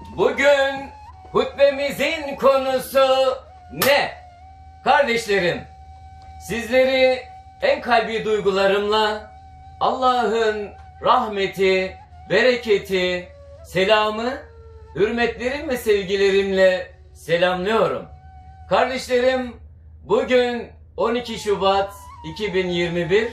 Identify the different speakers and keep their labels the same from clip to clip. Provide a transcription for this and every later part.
Speaker 1: Bugün hutbemizin konusu ne? Kardeşlerim, sizleri en kalbi duygularımla Allah'ın rahmeti, bereketi, selamı, hürmetlerim ve sevgilerimle selamlıyorum. Kardeşlerim, bugün 12 Şubat 2021,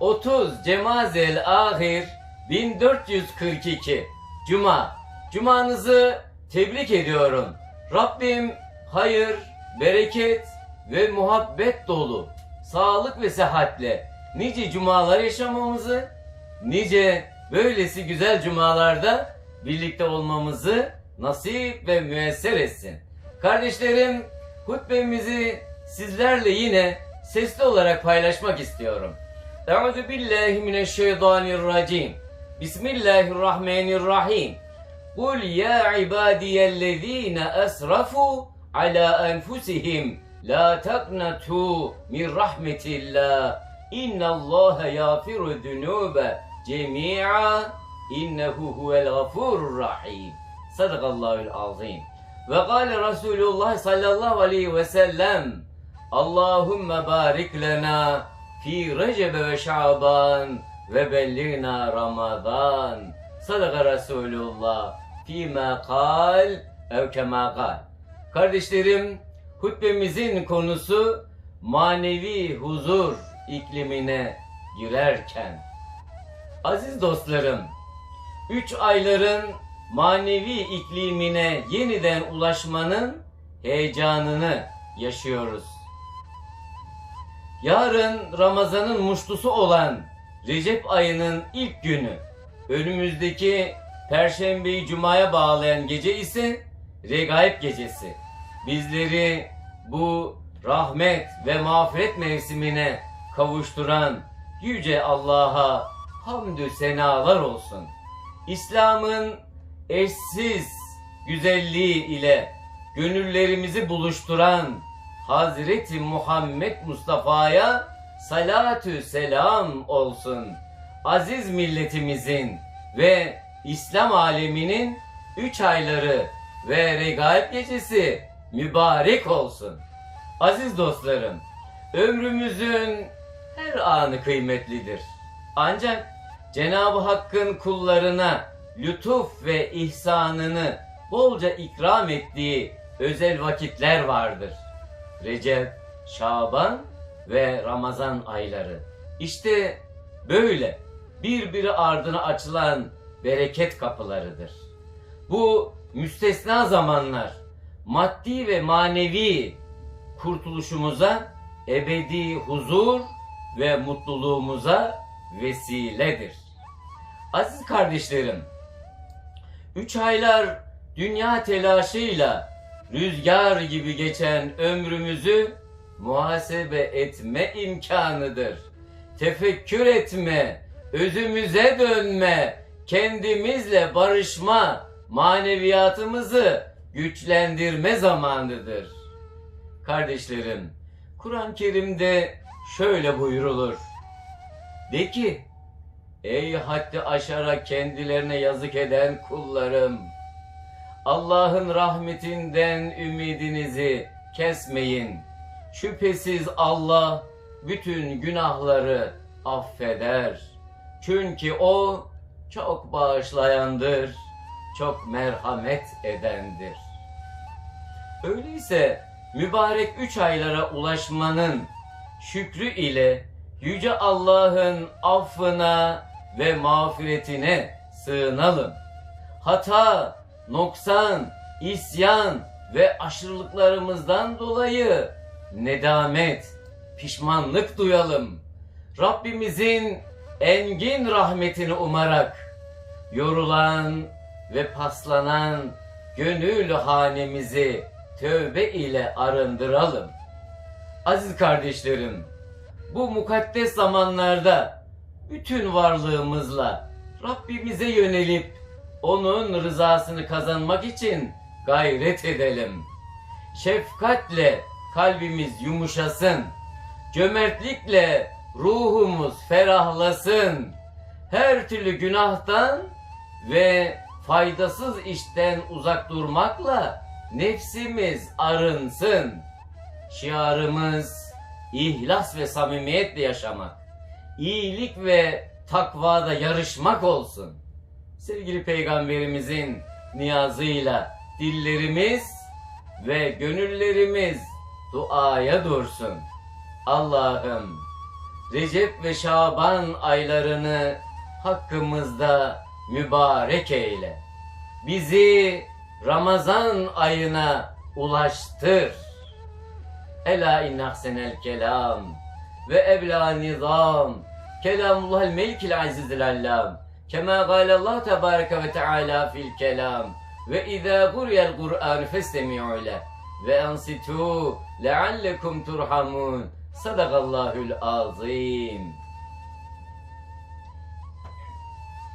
Speaker 1: 30 Cemazel Ahir 1442 Cuma. Cumanızı tebrik ediyorum. Rabbim hayır, bereket ve muhabbet dolu, sağlık ve sıhhatle nice cumalar yaşamamızı, nice böylesi güzel cumalarda birlikte olmamızı nasip ve müesser etsin. Kardeşlerim, hutbemizi sizlerle yine sesli olarak paylaşmak istiyorum. Euzu billahi mineşşeytanirracim. Bismillahirrahmanirrahim. قل يا عبادي الذين أسرفوا على أنفسهم لا تقنطوا من رحمة الله إن الله يغفر الذنوب جميعا إنه هو الغفور الرحيم. صدق الله العظيم. وقال رسول الله صلى الله عليه وسلم اللهم بارك لنا في رجب وشعبان وبلغنا رمضان. Sadaka Resulullah fîmâ kal ev kemâ kal. Kardeşlerim, hutbemizin konusu manevi huzur iklimine girerken. Aziz dostlarım, üç ayların manevi iklimine yeniden ulaşmanın heyecanını yaşıyoruz. Yarın Ramazan'ın muştusu olan Recep ayının ilk günü, önümüzdeki Perşembeyi Cuma'ya bağlayan gece ise Regaib gecesi. Bizleri bu rahmet ve mağfiret mevsimine kavuşturan Yüce Allah'a hamdü senalar olsun. İslam'ın eşsiz güzelliği ile gönüllerimizi buluşturan Hazreti Muhammed Mustafa'ya salatü selam olsun. Aziz milletimizin ve İslam aleminin üç ayları ve regaib gecesi mübarek olsun. Aziz dostlarım, ömrümüzün her anı kıymetlidir. Ancak Cenab-ı Hakk'ın kullarına lütuf ve ihsanını bolca ikram ettiği özel vakitler vardır. Recep, Şaban ve Ramazan ayları. İşte böyle birbiri ardına açılan bereket kapılarıdır. Bu müstesna zamanlar maddi ve manevi kurtuluşumuza, ebedi huzur ve mutluluğumuza vesiledir. Aziz kardeşlerim, üç aylar dünya telaşıyla rüzgar gibi geçen ömrümüzü muhasebe etme imkanıdır. Tefekkür etme, özümüze dönme, kendimizle barışma, maneviyatımızı güçlendirme zamanıdır. Kardeşlerim, Kur'an-ı Kerim'de şöyle buyrulur. De ki, ey haddi aşarak kendilerine yazık eden kullarım, Allah'ın rahmetinden ümidinizi kesmeyin. Şüphesiz Allah bütün günahları affeder. Çünkü O çok bağışlayandır, çok merhamet edendir. Öyleyse mübarek üç aylara ulaşmanın şükrü ile Yüce Allah'ın affına ve mağfiretine sığınalım. Hata, noksan, isyan ve aşırılıklarımızdan dolayı nedamet, pişmanlık duyalım. Rabbimizin engin rahmetini umarak yorulan ve paslanan gönül hanemizi tövbe ile arındıralım. Aziz kardeşlerim, bu mukaddes zamanlarda bütün varlığımızla Rabbimize yönelip onun rızasını kazanmak için gayret edelim. Şefkatle kalbimiz yumuşasın. Cömertlikle ruhumuz ferahlasın. Her türlü günahtan ve faydasız işten uzak durmakla nefsimiz arınsın. Şiarımız ihlas ve samimiyetle yaşamak, iyilik ve takvada yarışmak olsun. Sevgili Peygamberimizin niyazıyla dillerimiz ve gönüllerimiz duaya dursun. Allah'ım Recep ve Şaban aylarını hakkımızda mübarek eyle. Bizi Ramazan ayına ulaştır. Ela inne ahsenel kelam ve ebla nizam. Kelamullahel melikil azizil allam. Kema galallahu tebareke ve teala fil kelam. Ve izâ guriyel Kur'an festemi'u le ve ensitu leallekum turhamun sadakallahul azim